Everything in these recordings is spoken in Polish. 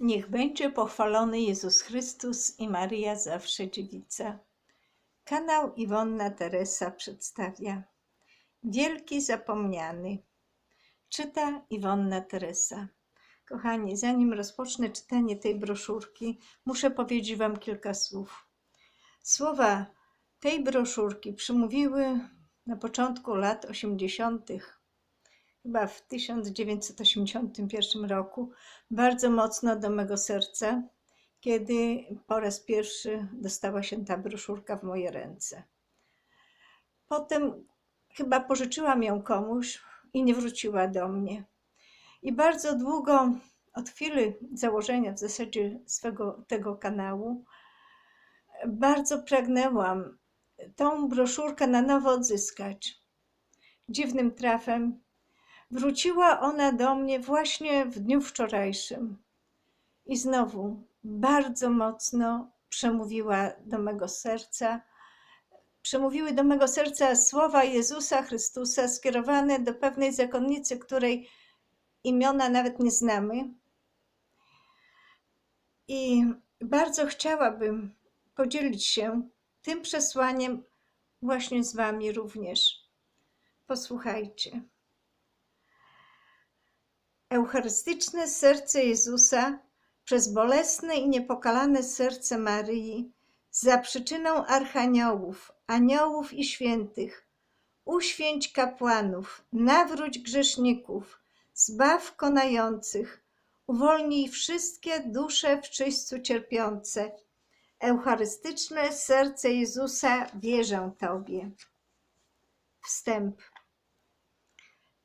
Niech będzie pochwalony Jezus Chrystus i Maria zawsze dziewica. Kanał Iwonna Teresa przedstawia Wielki Zapomniany. Czyta Iwonna Teresa. Kochani, zanim rozpocznę czytanie tej broszurki, muszę powiedzieć Wam kilka słów. Słowa tej broszurki przemówiły na początku lat 80., chyba w 1981 roku, bardzo mocno do mego serca, kiedy po raz pierwszy dostała się ta broszurka w moje ręce. Potem chyba pożyczyłam ją komuś i nie wróciła do mnie. I bardzo długo, od chwili założenia w zasadzie swego tego kanału, bardzo pragnęłam tą broszurkę na nowo odzyskać. Dziwnym trafem wróciła ona do mnie właśnie w dniu wczorajszym. I znowu bardzo mocno przemówiła do mego serca. Przemówiły do mego serca słowa Jezusa Chrystusa skierowane do pewnej zakonnicy, której imiona nawet nie znamy. I bardzo chciałabym podzielić się tym przesłaniem właśnie z Wami również. Posłuchajcie. Eucharystyczne serce Jezusa przez bolesne i niepokalane serce Maryi, za przyczyną archaniołów, aniołów i świętych, uświęć kapłanów, nawróć grzeszników, zbaw konających, uwolnij wszystkie dusze w czyśćcu cierpiące. Eucharystyczne serce Jezusa wierzę Tobie. Wstęp.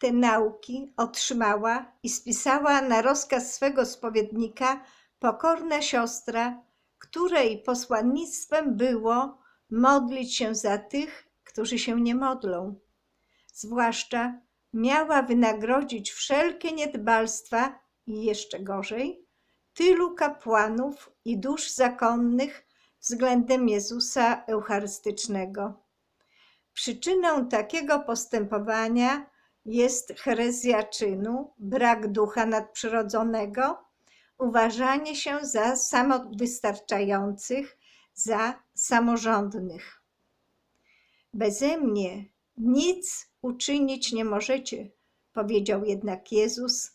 Te nauki otrzymała i spisała na rozkaz swego spowiednika pokorna siostra, której posłannictwem było modlić się za tych, którzy się nie modlą. Zwłaszcza miała wynagrodzić wszelkie niedbalstwa i jeszcze gorzej, tylu kapłanów i dusz zakonnych względem Jezusa Eucharystycznego. Przyczyną takiego postępowania jest herezja czynu, brak ducha nadprzyrodzonego, uważanie się za samowystarczających, za samorządnych. Beze mnie nic uczynić nie możecie, powiedział jednak Jezus.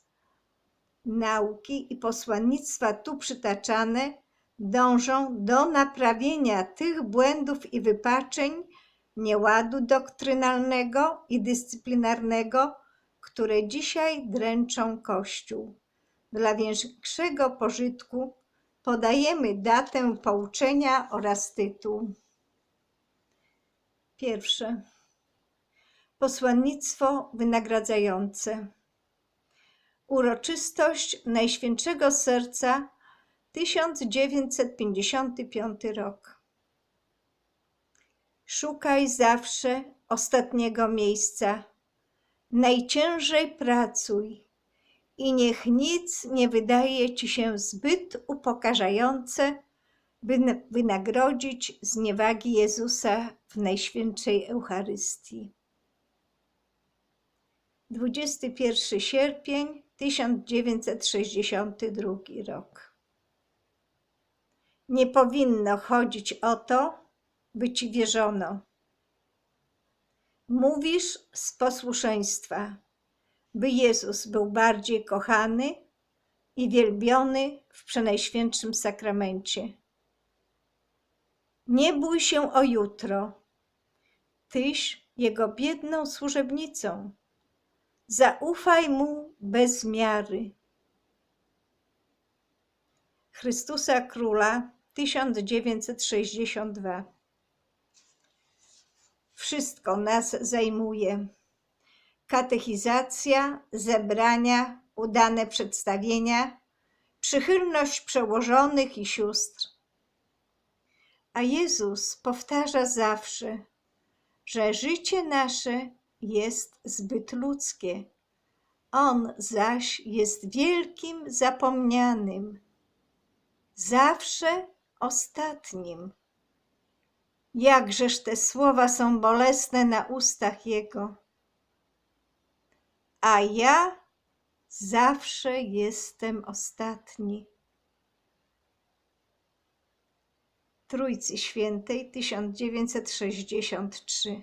Nauki i posłannictwa tu przytaczane dążą do naprawienia tych błędów i wypaczeń, nieładu doktrynalnego i dyscyplinarnego, które dzisiaj dręczą Kościół. Dla większego pożytku podajemy datę pouczenia oraz tytuł. Pierwsze. Posłannictwo wynagradzające. Uroczystość Najświętszego Serca 1955 rok. Szukaj zawsze ostatniego miejsca. Najciężej pracuj i niech nic nie wydaje ci się zbyt upokarzające, by wynagrodzić zniewagi Jezusa w Najświętszej Eucharystii. 21 sierpień 1962 rok. Nie powinno chodzić o to, by ci wierzono. Mówisz z posłuszeństwa, by Jezus był bardziej kochany i wielbiony w Przenajświętszym Sakramencie. Nie bój się o jutro, tyś Jego biedną służebnicą. Zaufaj Mu bez miary. Chrystusa Króla 1962 Wszystko nas zajmuje. Katechizacja, zebrania, udane przedstawienia, przychylność przełożonych i sióstr. A Jezus powtarza zawsze, że życie nasze jest zbyt ludzkie. On zaś jest wielkim zapomnianym, zawsze ostatnim. Jakżeż te słowa są bolesne na ustach Jego. A ja zawsze jestem ostatni. Trójcy Świętej 1963.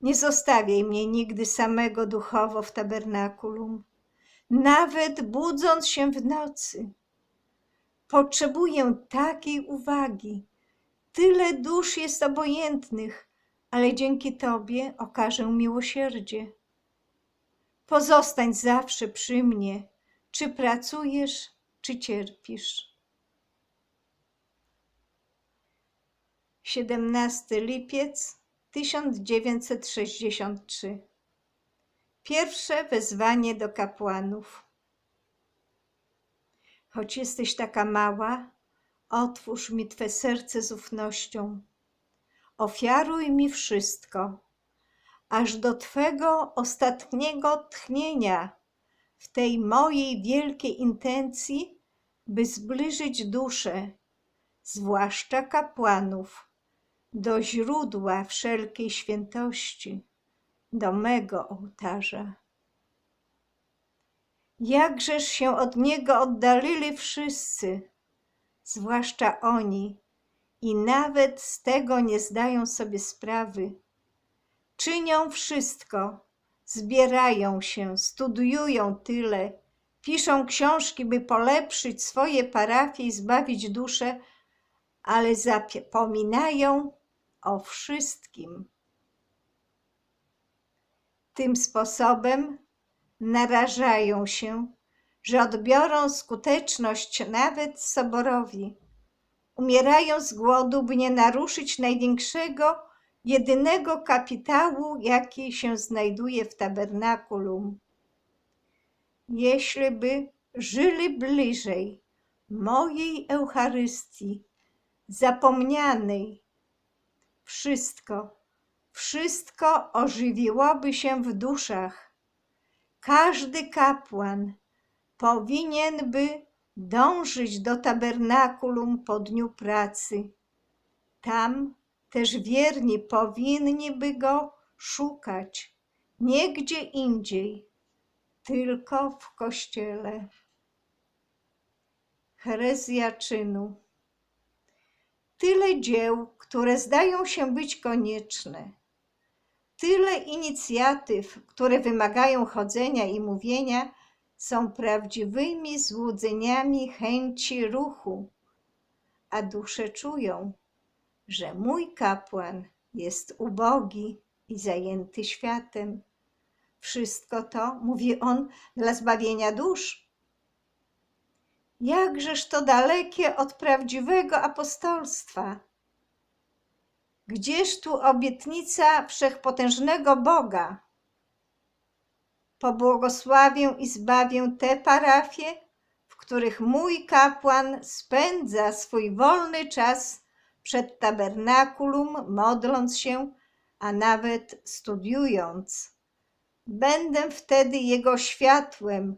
Nie zostawiaj mnie nigdy samego duchowo w tabernakulum, nawet budząc się w nocy. Potrzebuję takiej uwagi. Tyle dusz jest obojętnych, ale dzięki Tobie okażę miłosierdzie. Pozostań zawsze przy mnie, czy pracujesz, czy cierpisz. 17 lipiec 1963 Pierwsze wezwanie do kapłanów. Choć jesteś taka mała, otwórz mi Twe serce z ufnością. Ofiaruj mi wszystko, aż do Twego ostatniego tchnienia w tej mojej wielkiej intencji, by zbliżyć duszę, zwłaszcza kapłanów, do źródła wszelkiej świętości, do mego ołtarza. Jakżeż się od niego oddalili wszyscy, zwłaszcza oni, i nawet z tego nie zdają sobie sprawy. Czynią wszystko, zbierają się, studiują tyle, piszą książki, by polepszyć swoje parafie i zbawić duszę, ale zapominają o wszystkim. Tym sposobem narażają się, że odbiorą skuteczność nawet soborowi. Umierają z głodu, by nie naruszyć największego, jedynego kapitału, jaki się znajduje w tabernakulum. Jeśli by żyli bliżej mojej Eucharystii, zapomnianej, wszystko, wszystko ożywiłoby się w duszach. Każdy kapłan powinien by dążyć do tabernakulum po dniu pracy. Tam też wierni powinni by go szukać, nie gdzie indziej, tylko w kościele. Herezja czynu tyle dzieł, które zdają się być konieczne, tyle inicjatyw, które wymagają chodzenia i mówienia, są prawdziwymi złudzeniami chęci ruchu, a dusze czują, że mój kapłan jest ubogi i zajęty światem. Wszystko to, mówi on, dla zbawienia dusz Jakżeż to dalekie od prawdziwego apostolstwa. Gdzież tu obietnica wszechpotężnego Boga? Pobłogosławię i zbawię te parafie, w których mój kapłan spędza swój wolny czas przed tabernakulum, modląc się, a nawet studiując. Będę wtedy jego światłem,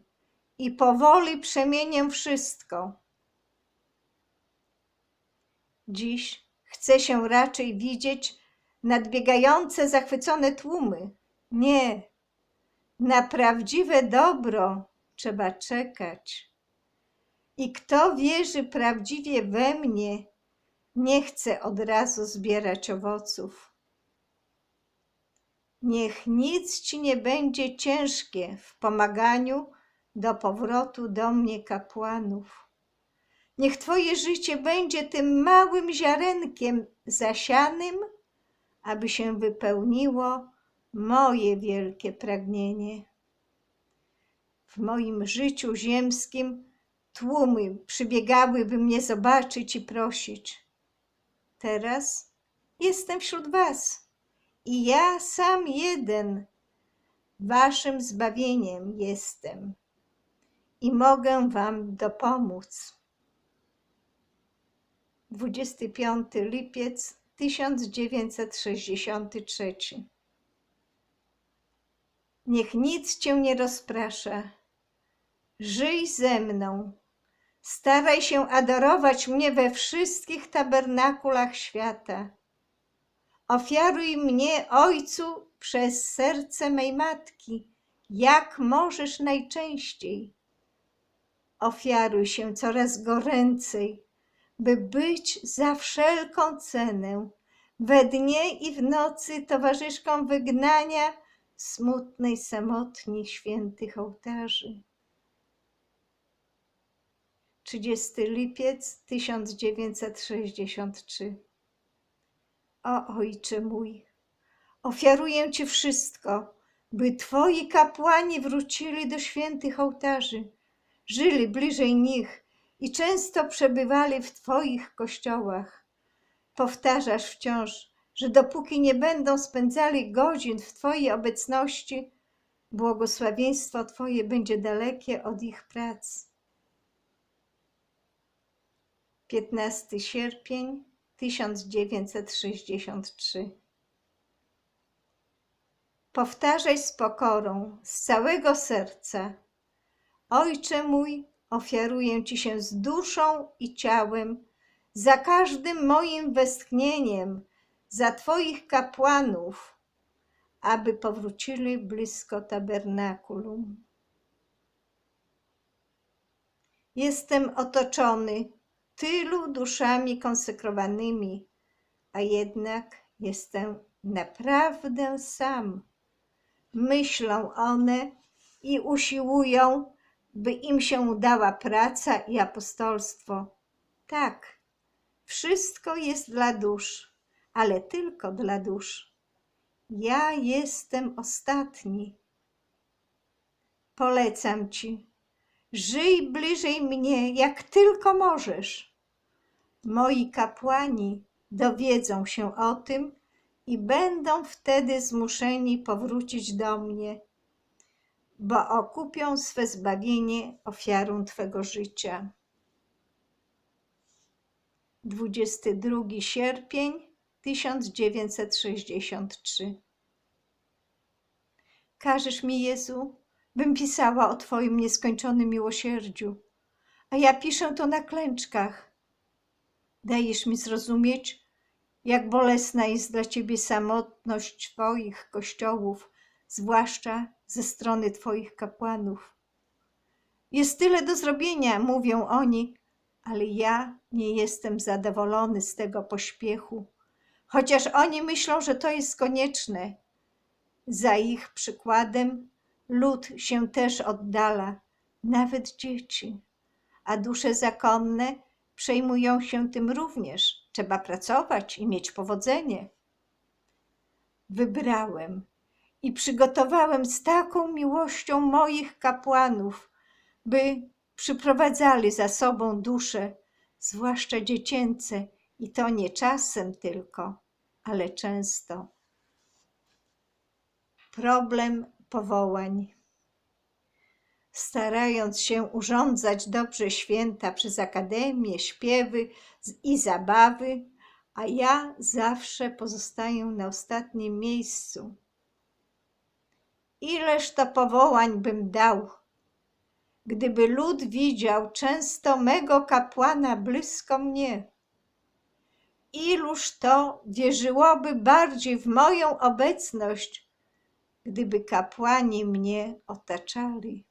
i powoli przemienię wszystko. Dziś chcę się raczej widzieć nadbiegające zachwycone tłumy. Nie, na prawdziwe dobro trzeba czekać. I kto wierzy prawdziwie we mnie, nie chce od razu zbierać owoców. Niech nic ci nie będzie ciężkie w pomaganiu do powrotu do mnie kapłanów. Niech Twoje życie będzie tym małym ziarenkiem zasianym, aby się wypełniło moje wielkie pragnienie. W moim życiu ziemskim tłumy przybiegałyby mnie zobaczyć i prosić. Teraz jestem wśród Was i ja sam jeden Waszym zbawieniem jestem i mogę Wam dopomóc. 25 lipiec 1963 Niech nic Cię nie rozprasza. Żyj ze mną. Staraj się adorować mnie we wszystkich tabernakulach świata. Ofiaruj mnie, Ojcu, przez serce mej matki, jak możesz najczęściej ofiaruj się coraz goręcej by być za wszelką cenę, we dnie i w nocy towarzyszką wygnania smutnej samotni świętych ołtarzy. 30 lipiec 1963 O Ojcze mój, ofiaruję Ci wszystko, by Twoi kapłani wrócili do świętych ołtarzy, żyli bliżej nich i często przebywali w Twoich kościołach. Powtarzasz wciąż, że dopóki nie będą spędzali godzin w Twojej obecności, błogosławieństwo Twoje będzie dalekie od ich prac. 15 sierpień 1963 Powtarzaj z pokorą, z całego serca. Ojcze mój, ofiaruję Ci się z duszą i ciałem, za każdym moim westchnieniem, za Twoich kapłanów, aby powrócili blisko tabernakulum. Jestem otoczony tylu duszami konsekrowanymi, a jednak jestem naprawdę sam. Myślą one i usiłują, by im się udała praca i apostolstwo. Tak, wszystko jest dla dusz, ale tylko dla dusz. Ja jestem ostatni. Polecam ci, żyj bliżej mnie, jak tylko możesz. Moi kapłani dowiedzą się o tym i będą wtedy zmuszeni powrócić do mnie, bo okupią swe zbawienie ofiarą Twego życia. 22 sierpień 1963 Każesz mi, Jezu, bym pisała o Twoim nieskończonym miłosierdziu, a ja piszę to na klęczkach. Dajesz mi zrozumieć, jak bolesna jest dla Ciebie samotność Twoich kościołów, zwłaszcza ze strony Twoich kapłanów. Jest tyle do zrobienia, mówią oni, ale ja nie jestem zadowolony z tego pośpiechu, chociaż oni myślą, że to jest konieczne. Za ich przykładem lud się też oddala, nawet dzieci, a dusze zakonne przejmują się tym również. Trzeba pracować i mieć powodzenie. Wybrałem i przygotowałem z taką miłością moich kapłanów, by przyprowadzali za sobą dusze, zwłaszcza dziecięce, i to nie czasem tylko, ale często. Problem powołań. Starając się urządzać dobrze święta przez akademię, śpiewy i zabawy, a ja zawsze pozostaję na ostatnim miejscu. Ileż to powołań bym dał, gdyby lud widział często mego kapłana blisko mnie. Iluż to wierzyłoby bardziej w moją obecność, gdyby kapłani mnie otaczali.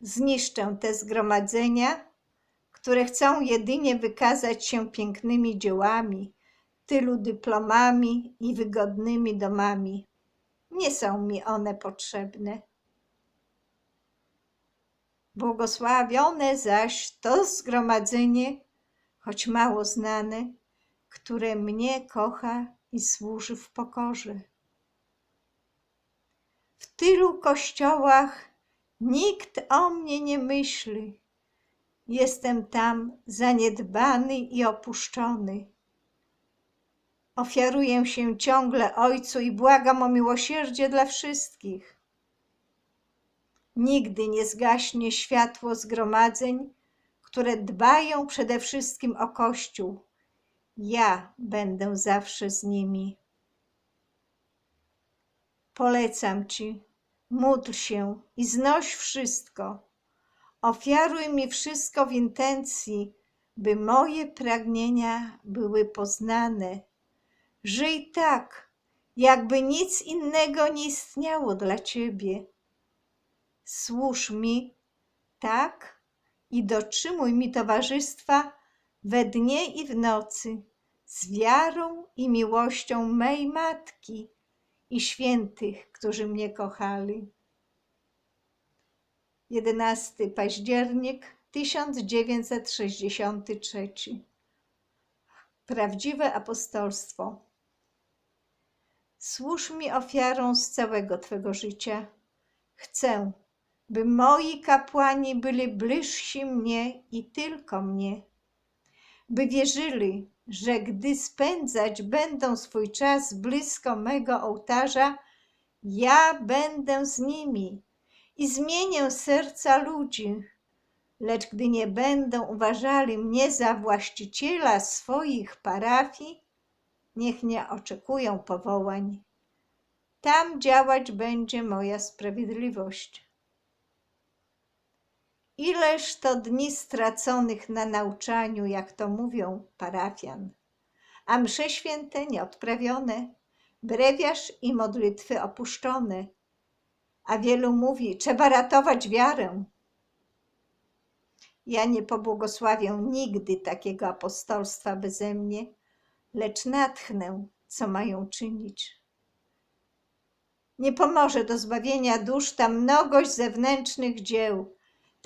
Zniszczę te zgromadzenia, które chcą jedynie wykazać się pięknymi dziełami, tylu dyplomami i wygodnymi domami. Nie są mi one potrzebne. Błogosławione zaś to zgromadzenie, choć mało znane, które mnie kocha i służy w pokorze. W tylu kościołach nikt o mnie nie myśli. Jestem tam zaniedbany i opuszczony. Ofiaruję się ciągle Ojcu i błagam o miłosierdzie dla wszystkich. Nigdy nie zgaśnie światło zgromadzeń, które dbają przede wszystkim o Kościół. Ja będę zawsze z nimi. Polecam Ci, módl się i znoś wszystko. Ofiaruj mi wszystko w intencji, by moje pragnienia były poznane. Żyj tak, jakby nic innego nie istniało dla Ciebie. Służ mi tak, i dotrzymuj mi towarzystwa we dnie i w nocy z wiarą i miłością mej matki i świętych, którzy mnie kochali. 11 październik 1963 Prawdziwe apostolstwo. Służ mi ofiarą z całego Twego życia. Chcę, by moi kapłani byli bliżsi mnie i tylko mnie, by wierzyli, że gdy spędzać będą swój czas blisko mego ołtarza, ja będę z nimi i zmienię serca ludzi. Lecz gdy nie będą uważali mnie za właściciela swoich parafii, niech nie oczekują powołań. Tam działać będzie moja sprawiedliwość. Ileż to dni straconych na nauczaniu, jak to mówią parafian, a msze święte nieodprawione, brewiarz i modlitwy opuszczone. A wielu mówi, trzeba ratować wiarę. Ja nie pobłogosławię nigdy takiego apostolstwa beze mnie, lecz natchnę, co mają czynić. Nie pomoże do zbawienia dusz ta mnogość zewnętrznych dzieł,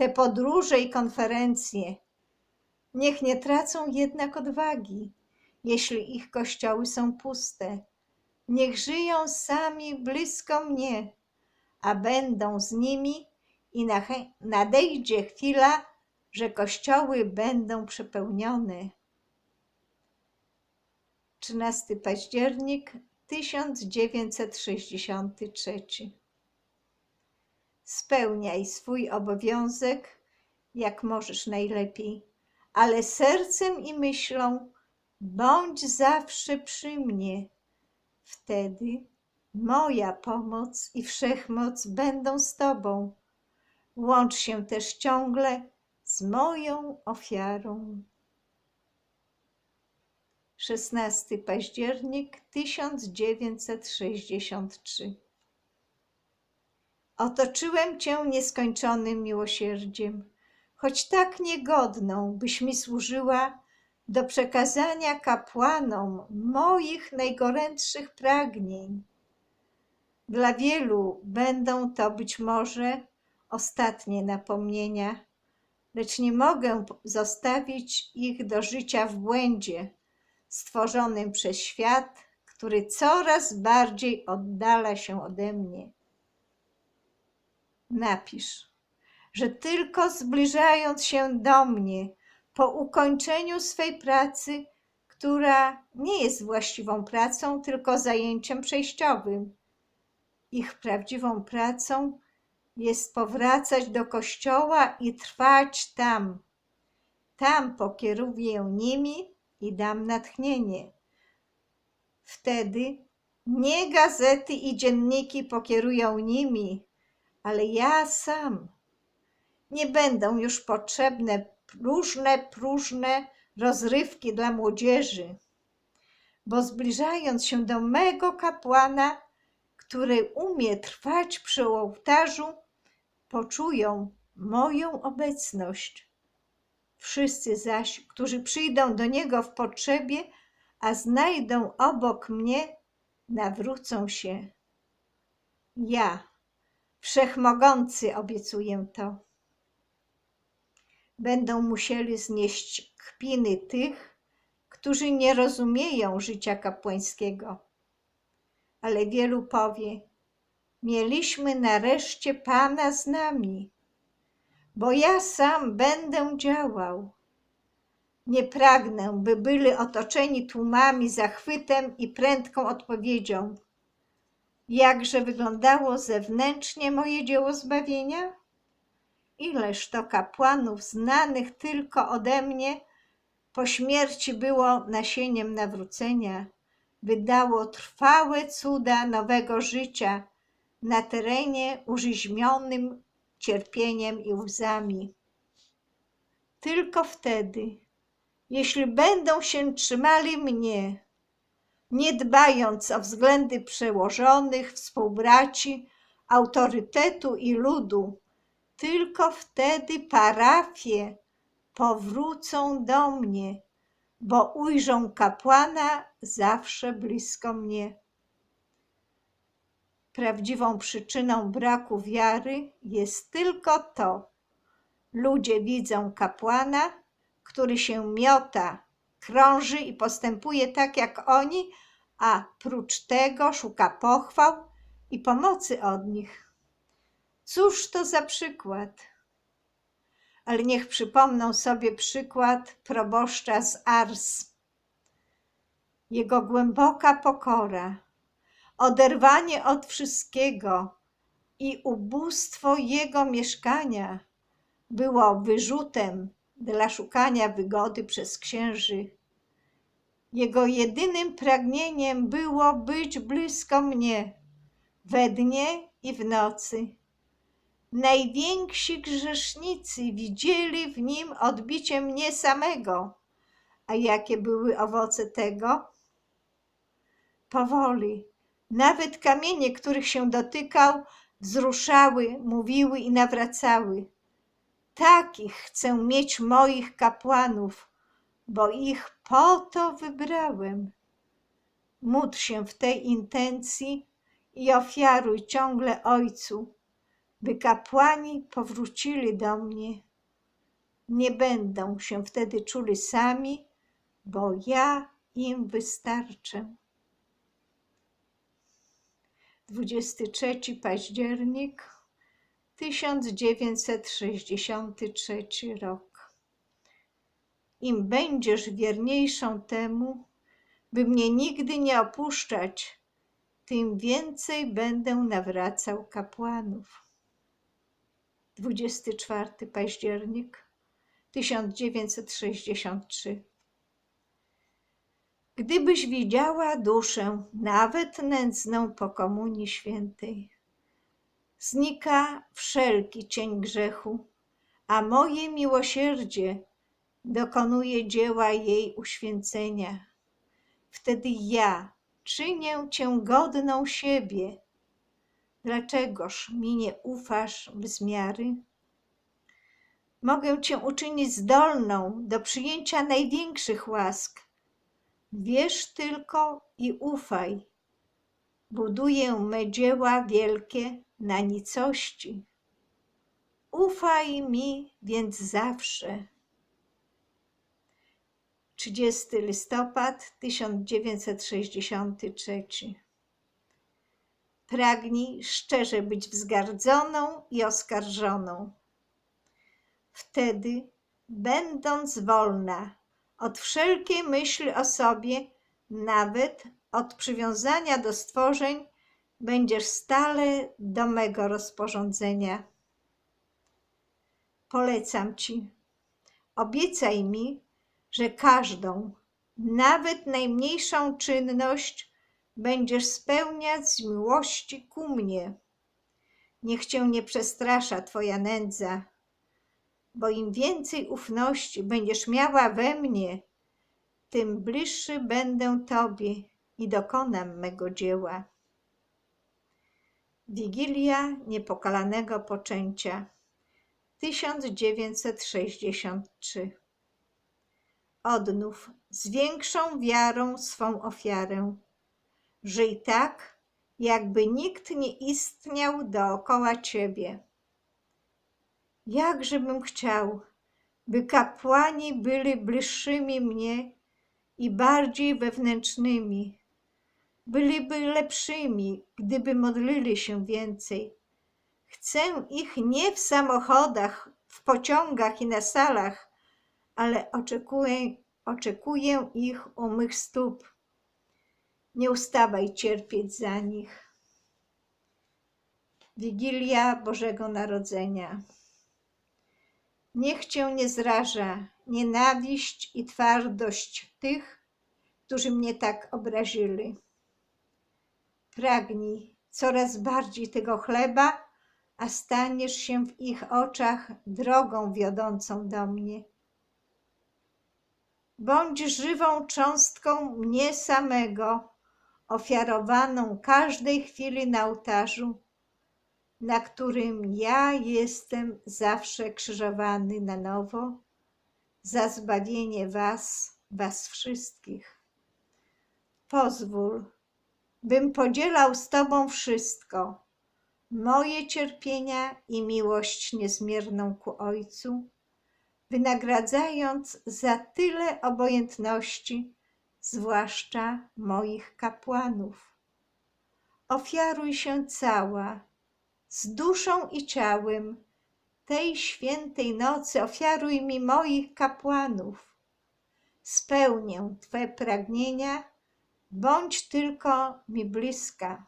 te podróże i konferencje. Niech nie tracą jednak odwagi, jeśli ich kościoły są puste. Niech żyją sami blisko mnie, a będą z nimi i nadejdzie chwila, że kościoły będą przepełnione. 13 październik 1963 Spełniaj swój obowiązek, jak możesz najlepiej, ale sercem i myślą bądź zawsze przy mnie. Wtedy moja pomoc i wszechmoc będą z Tobą. Łącz się też ciągle z moją ofiarą. 16 październik 1963 Otoczyłem Cię nieskończonym miłosierdziem, choć tak niegodną, byś mi służyła do przekazania kapłanom moich najgorętszych pragnień. Dla wielu będą to być może ostatnie napomnienia, lecz nie mogę zostawić ich do życia w błędzie, stworzonym przez świat, który coraz bardziej oddala się ode mnie. Napisz, że tylko zbliżając się do mnie po ukończeniu swej pracy, która nie jest właściwą pracą, tylko zajęciem przejściowym, ich prawdziwą pracą jest powracać do kościoła i trwać tam. Tam pokieruję nimi i dam natchnienie. Wtedy nie gazety i dzienniki pokierują nimi, ale ja sam. Nie będą już potrzebne różne próżne rozrywki dla młodzieży, bo zbliżając się do mego kapłana, który umie trwać przy ołtarzu, poczują moją obecność. Wszyscy zaś, którzy przyjdą do niego w potrzebie, a znajdą obok mnie, nawrócą się. Ja, wszechmogący, obiecuję to. Będą musieli znieść kpiny tych, którzy nie rozumieją życia kapłańskiego. Ale wielu powie: Mieliśmy nareszcie Pana z nami, bo ja sam będę działał. Nie pragnę, by byli otoczeni tłumami, zachwytem i prędką odpowiedzią. Jakże wyglądało zewnętrznie moje dzieło zbawienia? Ileż to kapłanów znanych tylko ode mnie po śmierci było nasieniem nawrócenia, wydało trwałe cuda nowego życia na terenie użyźmionym cierpieniem i łzami. Tylko wtedy, jeśli będą się trzymali mnie, nie dbając o względy przełożonych, współbraci, autorytetu i ludu, tylko wtedy parafie powrócą do mnie, bo ujrzą kapłana zawsze blisko mnie. Prawdziwą przyczyną braku wiary jest tylko to. Ludzie widzą kapłana, który się miota, krąży i postępuje tak jak oni, a prócz tego szuka pochwał i pomocy od nich. Cóż to za przykład? Ale niech przypomną sobie przykład proboszcza z Ars. Jego głęboka pokora, oderwanie od wszystkiego i ubóstwo jego mieszkania było wyrzutem dla szukania wygody przez księży. Jego jedynym pragnieniem było być blisko mnie, we dnie i w nocy. Najwięksi grzesznicy widzieli w nim odbicie mnie samego. A jakie były owoce tego? Powoli, nawet kamienie, których się dotykał, wzruszały, mówiły i nawracały. Takich chcę mieć moich kapłanów, bo ich po to wybrałem. Módl się w tej intencji i ofiaruj ciągle Ojcu, by kapłani powrócili do mnie. Nie będą się wtedy czuli sami, bo ja im wystarczę. 23 październik 1963 rok. Im będziesz wierniejszą temu, by mnie nigdy nie opuszczać, tym więcej będę nawracał kapłanów. 24 październik 1963 Gdybyś widziała duszę, nawet nędzną po Komunii Świętej, znika wszelki cień grzechu, a moje miłosierdzie dokonuje dzieła jej uświęcenia. Wtedy ja czynię cię godną siebie. Dlaczegoż mi nie ufasz bez miary? Mogę cię uczynić zdolną do przyjęcia największych łask. Wierz tylko i ufaj. Buduję me dzieła wielkie na nicości. Ufaj mi więc zawsze. 30 listopad 1963 Pragnij szczerze być wzgardzoną i oskarżoną. Wtedy, będąc wolna od wszelkiej myśli o sobie, nawet od przywiązania do stworzeń, będziesz stale do mego rozporządzenia. Polecam ci, obiecaj mi, że każdą, nawet najmniejszą czynność będziesz spełniać z miłości ku mnie. Niech cię nie przestrasza Twoja nędza, bo im więcej ufności będziesz miała we mnie, tym bliższy będę Tobie i dokonam mego dzieła. Wigilia Niepokalanego Poczęcia 1963 Odnów z większą wiarą swą ofiarę. Żyj tak, jakby nikt nie istniał dookoła Ciebie. Jakżebym chciał, by kapłani byli bliższymi mnie i bardziej wewnętrznymi, byliby lepszymi, gdyby modlili się więcej. Chcę ich nie w samochodach, w pociągach i na salach, ale oczekuję, oczekuję ich u mych stóp. Nie ustawaj cierpieć za nich. Wigilia Bożego Narodzenia. Niech cię nie zraża nienawiść i twardość tych, którzy mnie tak obrazili. Pragnij coraz bardziej tego chleba, a staniesz się w ich oczach drogą wiodącą do mnie. Bądź żywą cząstką mnie samego, ofiarowaną każdej chwili na ołtarzu. na którym ja jestem zawsze krzyżowany na nowo, za zbawienie Was, Was wszystkich. Pozwól, bym podzielał z Tobą wszystko, moje cierpienia i miłość niezmierną ku Ojcu, wynagradzając za tyle obojętności, zwłaszcza moich kapłanów. Ofiaruj się cała, z duszą i ciałem, tej świętej nocy ofiaruj mi moich kapłanów. Spełnię Twe pragnienia, bądź tylko mi bliska.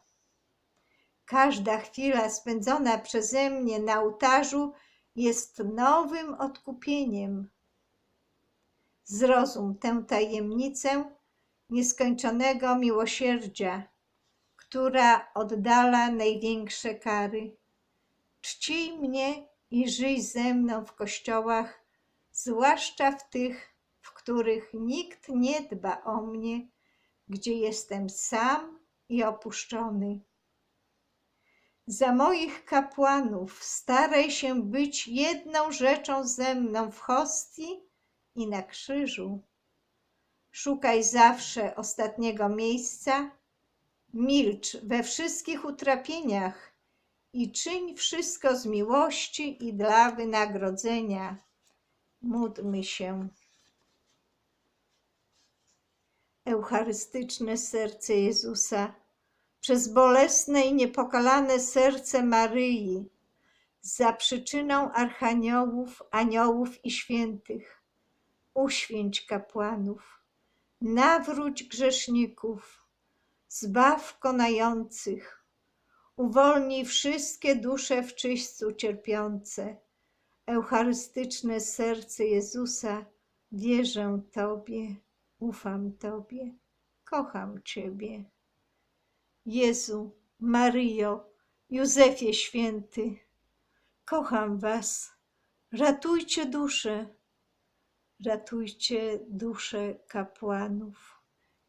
Każda chwila spędzona przeze mnie na ołtarzu jest nowym odkupieniem. Zrozum tę tajemnicę nieskończonego miłosierdzia, która oddala największe kary. Czcij mnie i żyj ze mną w kościołach, zwłaszcza w tych, w których nikt nie dba o mnie, gdzie jestem sam i opuszczony. Za moich kapłanów staraj się być jedną rzeczą ze mną w hostii i na krzyżu. Szukaj zawsze ostatniego miejsca, milcz we wszystkich utrapieniach i czyń wszystko z miłości i dla wynagrodzenia. Módlmy się. Eucharystyczne serce Jezusa, przez bolesne i niepokalane serce Maryi, za przyczyną archaniołów, aniołów i świętych, uświęć kapłanów, nawróć grzeszników, zbaw konających, uwolnij wszystkie dusze w czyśćcu cierpiące. Eucharystyczne serce Jezusa, wierzę Tobie, ufam Tobie, kocham Ciebie. Jezu, Maryjo, Józefie święty, kocham Was, ratujcie dusze, ratujcie dusze kapłanów.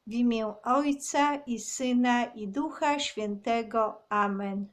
W imię Ojca i Syna i Ducha Świętego. Amen.